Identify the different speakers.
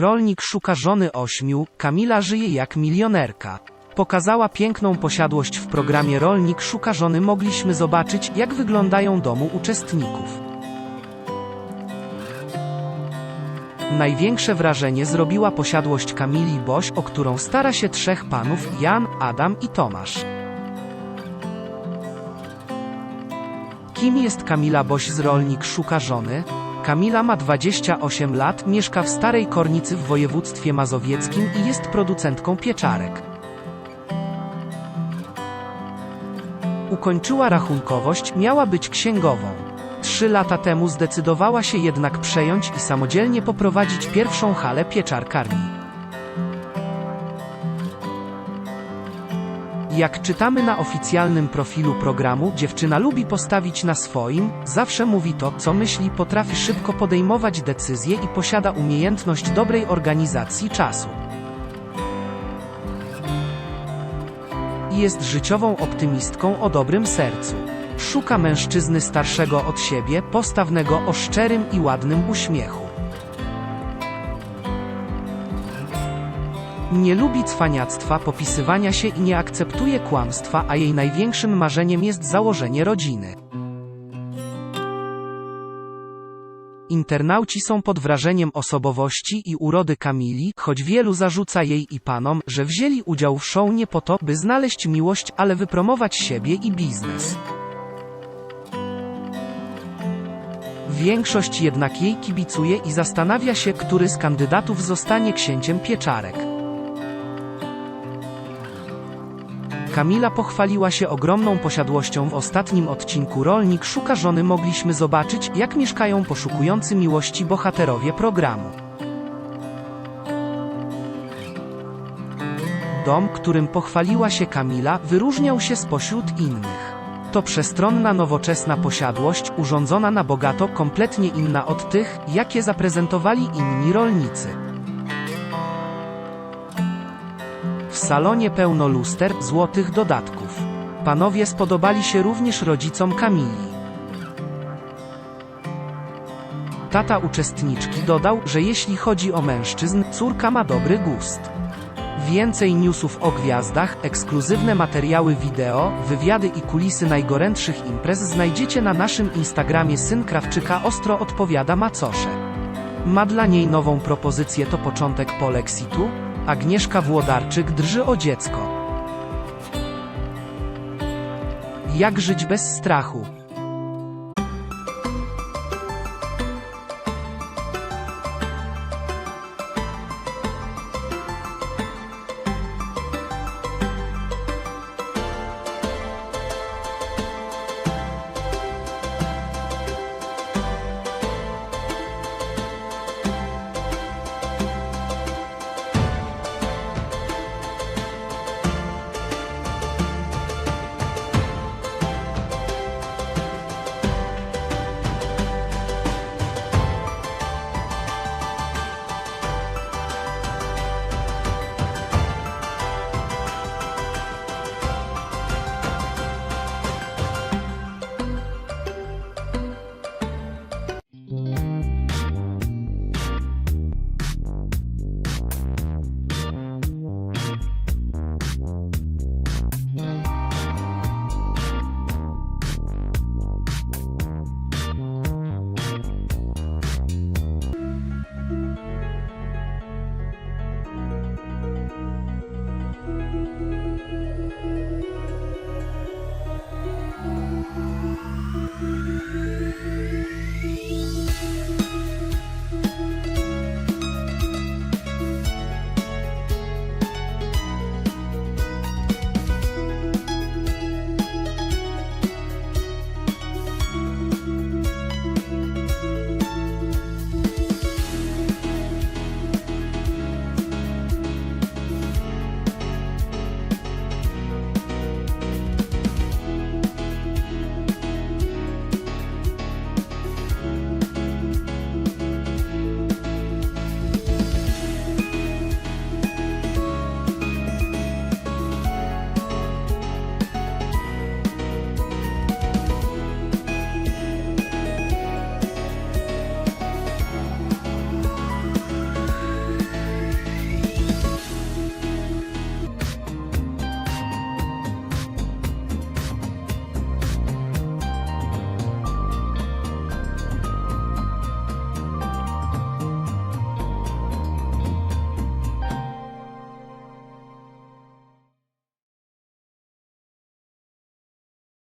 Speaker 1: Rolnik szuka żony ośmiu, Kamila żyje jak milionerka. Pokazała piękną posiadłość w programie Rolnik szuka żony mogliśmy zobaczyć, jak wyglądają domu uczestników. Największe wrażenie zrobiła posiadłość Kamili Boś, o którą stara się trzech panów Jan, Adam i Tomasz. Kim jest Kamila Boś z Rolnik szuka żony? Kamila ma 28 lat, mieszka w Starej Kornicy w województwie mazowieckim i jest producentką pieczarek. Ukończyła rachunkowość, miała być księgową. Trzy lata temu zdecydowała się jednak przejąć i samodzielnie poprowadzić pierwszą halę pieczarkarni. Jak czytamy na oficjalnym profilu programu, dziewczyna lubi postawić na swoim, zawsze mówi to, co myśli, potrafi szybko podejmować decyzje i posiada umiejętność dobrej organizacji czasu. Jest życiową optymistką o dobrym sercu. Szuka mężczyzny starszego od siebie, postawnego o szczerym i ładnym uśmiechu. Nie lubi cwaniactwa, popisywania się i nie akceptuje kłamstwa, a jej największym marzeniem jest założenie rodziny. Internauci są pod wrażeniem osobowości i urody Kamili, choć wielu zarzuca jej i panom, że wzięli udział w show nie po to, by znaleźć miłość, ale wypromować siebie i biznes. Większość jednak jej kibicuje i zastanawia się, który z kandydatów zostanie księciem pieczarek. Kamila pochwaliła się ogromną posiadłością w ostatnim odcinku Rolnik szuka żony mogliśmy zobaczyć, jak mieszkają poszukujący miłości bohaterowie programu. Dom, którym pochwaliła się Kamila, wyróżniał się spośród innych. To przestronna, nowoczesna posiadłość, urządzona na bogato, kompletnie inna od tych, jakie zaprezentowali inni rolnicy. Salonie pełno luster, złotych dodatków. Panowie spodobali się również rodzicom Kamili. Tata uczestniczki dodał, że jeśli chodzi o mężczyzn, córka ma dobry gust. Więcej newsów o gwiazdach, ekskluzywne materiały wideo, wywiady i kulisy najgorętszych imprez znajdziecie na naszym Instagramie Syn Krawczyka ostro odpowiada macosze. Ma dla niej nową propozycję to początek polexitu? Agnieszka Włodarczyk drży o dziecko. Jak żyć bez strachu?